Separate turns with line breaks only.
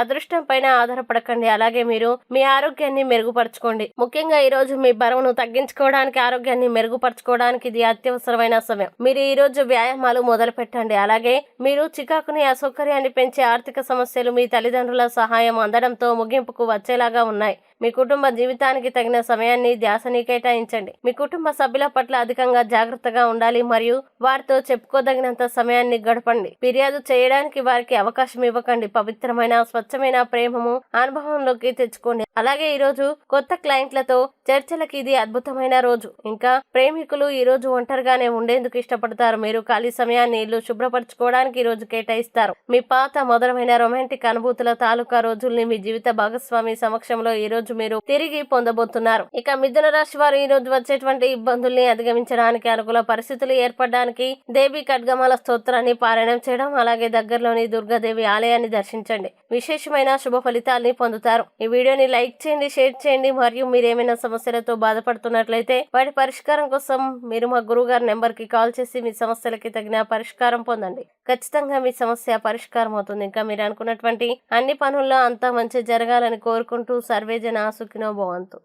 అదృష్టం పైన ఆధారపడకండి. అలాగే మీరు మీ ఆరోగ్యాన్ని మెరుగుపరచుకోండి. ముఖ్యంగా ఈ రోజు మీ బరువును తగ్గించుకోవడానికి ఆరోగ్యాన్ని మెరుగుపరచుకోవడానికి ఇది అత్యవసరమైన సమయం. మీరు ఈ రోజు వ్యాయామాలు మొదలు పెట్టండి. అలాగే మీరు చికాకుని అసౌకర్యాన్ని పెంచే ఆర్థిక సమస్యలు మీ తల్లిదండ్రుల సహాయం అందడంతో ముగింపుకు వచ్చేలాగా ఉన్నాయి. మీ కుటుంబ జీవితానికి తగిన సమయాన్ని ధ్యాసని కేటాయించండి. మీ కుటుంబ సభ్యుల పట్ల అధికంగా జాగ్రత్తగా ఉండాలి మరియు వారితో చెప్పుకోదగినంత సమయాన్ని గడపండి. ఫిర్యాదు చేయడానికి వారికి అవకాశం ఇవ్వకండి. పవిత్రమైన స్వచ్ఛమైన ప్రేమము అనుభవంలోకి తెచ్చుకోండి. అలాగే ఈరోజు కొత్త క్లయింట్లతో చర్చలకి ఇది అద్భుతమైన రోజు. ఇంకా ప్రేమికులు ఈ రోజు ఒంటరిగానే ఉండేందుకు ఇష్టపడతారు. మీరు ఖాళీ సమయాన్ని ఇల్లు శుభ్రపరచుకోవడానికి ఈ రోజు కేటాయిస్తారు. మీ పాత మధురమైన రొమాంటిక్ అనుభూతుల తాలూకా రోజుల్ని మీ జీవిత భాగస్వామి సమక్షంలో ఈ రోజు మీరు తిరిగి పొందబోతున్నారు. ఇక మిథున రాశి వారు ఈ రోజు వచ్చేటువంటి ఇబ్బందుల్ని అధిగమించడానికి అనుకూల పరిస్థితులు ఏర్పడడానికి దేవి ఖడ్గమాల స్తోత్రాన్ని పారాయణం చేయడం అలాగే దగ్గరలోని దుర్గాదేవి ఆలయాన్ని దర్శించండి. విశేషమైన శుభ ఫలితాల్ని పొందుతారు. ఈ వీడియోని లైక్ చేయండి షేర్ చేయండి మరియు మీరేమైనా సమస్యలతో బాధపడుతున్నట్లయితే వాటి పరిష్కారం కోసం మీరు మా గురువు గారి నెంబర్కి కాల్ చేసి మీ సమస్యలకి తగిన పరిష్కారం పొందండి. ఖచ్చితంగా మీ సమస్య పరిష్కారం అవుతుంది. ఇంకా మీరు అనుకున్నటువంటి అన్ని పనుల్లో అంతా మంచి జరగాలని కోరుకుంటూ సర్వేజన సుఖినో భవంతు.